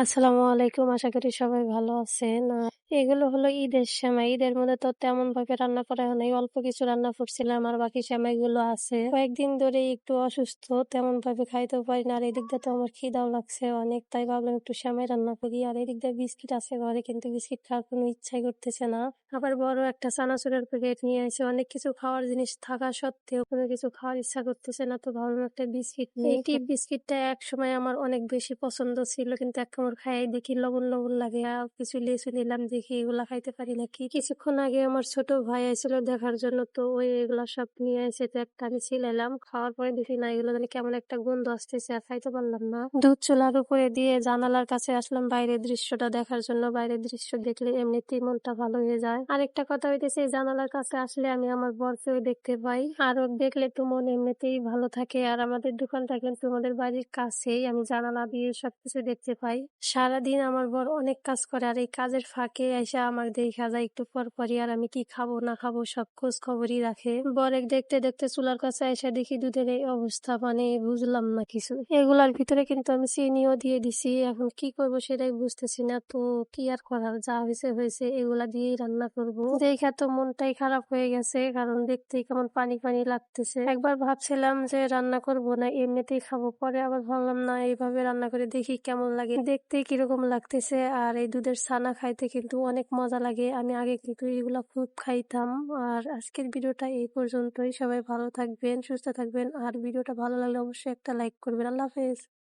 আসসালামু আলাইকুম। আশা করি সবাই ভালো আছেন। এগুলো হলো ঈদের সেমাই ঈদের মধ্যে তো তেমন ভাবে রান্না করা হয় নাই। অল্প কিছু রান্না করছিলাম, আর বাকি সেমাই গুলো আছে। কয়েকদিন ধরে একটু অসুস্থ তেমন ভাবে খাইতেও পারি না। আর এদিক দিয়ে তো আমার খিদাও লাগছে অনেক, তাই ভাবলাম একটু সেমাই রান্না করি। আর এদিক দিয়ে বিস্কিট আছে ঘরে, কিন্তু বিস্কিট খাওয়ার কোনো ইচ্ছাই করতেছে না। আবার বড় একটা চানাচুরের প্যাকেট নিয়ে এসে অনেক কিছু খাওয়ার জিনিস থাকা সত্ত্বেও কোনো কিছু খাওয়ার ইচ্ছা করতেছে না। তো ভাবলাম একটা বিস্কিট এই টিপ বিস্কিটটা এক সময় আমার অনেক বেশি পছন্দ ছিল, কিন্তু এক কামড় খাই, দেখি লবণ লবণ লাগে। কিছু লেচু নিলাম, দেখি এগুলা খাইতে পারি নাকি। কিছুক্ষণ আগে আমার ছোট ভাই আইছিল দেখার জন্য, তো ওই এগুলা সব নিয়ে এসে তো একটা আমি ছিলাম। খাওয়ার পরে দেখি না, এগুলো জানি কেমন একটা গন্ধ আসতেছে, আর খাইতে পারলাম না। দুধ চুলার উপরে দিয়ে জানালার কাছে আসলাম, বাইরের দৃশ্যটা দেখার জন্য। বাইরের দৃশ্য দেখলে এমনিতেই মনটা ভালো হয়ে যায়। আরেকটা কথা হইতেছে, জানালার কাছে আসলে আমি আমার বরকেও দেখতে পাই। আর দেখলে তো মন এমনিতেই ভালো থাকে। আর আমাদের দোকানটা কিন্তু আমাদের বাড়ির কাছেই, আমি জানালা দিয়ে সবকিছু দেখতে পাই। সারাদিন আমার বর অনেক কাজ করে আর এই কাজের ফাঁকে এসে আমার দেখা যায় একটু পর পরই আর আমি কি খাব, না খাব সব খোঁজ খবরই রাখে। বরেক দেখতে দেখতে চুলার কাছে এসে দেখি দুধের এই অবস্থা মানে বুঝলাম না কিছু। এগুলার ভিতরে কিন্তু আমি চিনিও দিয়ে দিছি, এখন কি করব সেটাই বুঝতেছি না। তো কি আর করার, যা হয়েছে হয়েছে, এগুলা দিয়েই রান্না করব। দেখা তো মনটাই খারাপ হয়ে গেছে, কারণ দেখতেই কেমন পানি পানি লাগতেছে। একবার ভাবছিলাম যে রান্না করব না, এমনিতেই খাব, পরে আবার ভাবলাম না, এইভাবে রান্না করে দেখি কেমন লাগে। দেখতে কীরকম লাগতেছে, আর এই দুধের ছানা খাইতে কিন্তু অনেক মজা লাগে। আমি আগে কিন্তু এগুলো খুব খাইতাম, আর আজকের ভিডিওটা এই পর্যন্তই। সবাই ভালো থাকবেন, সুস্থ থাকবেন, আর ভিডিওটা ভালো লাগলে অবশ্যই একটা লাইক করবেন। আল্লাহ হাফেজ।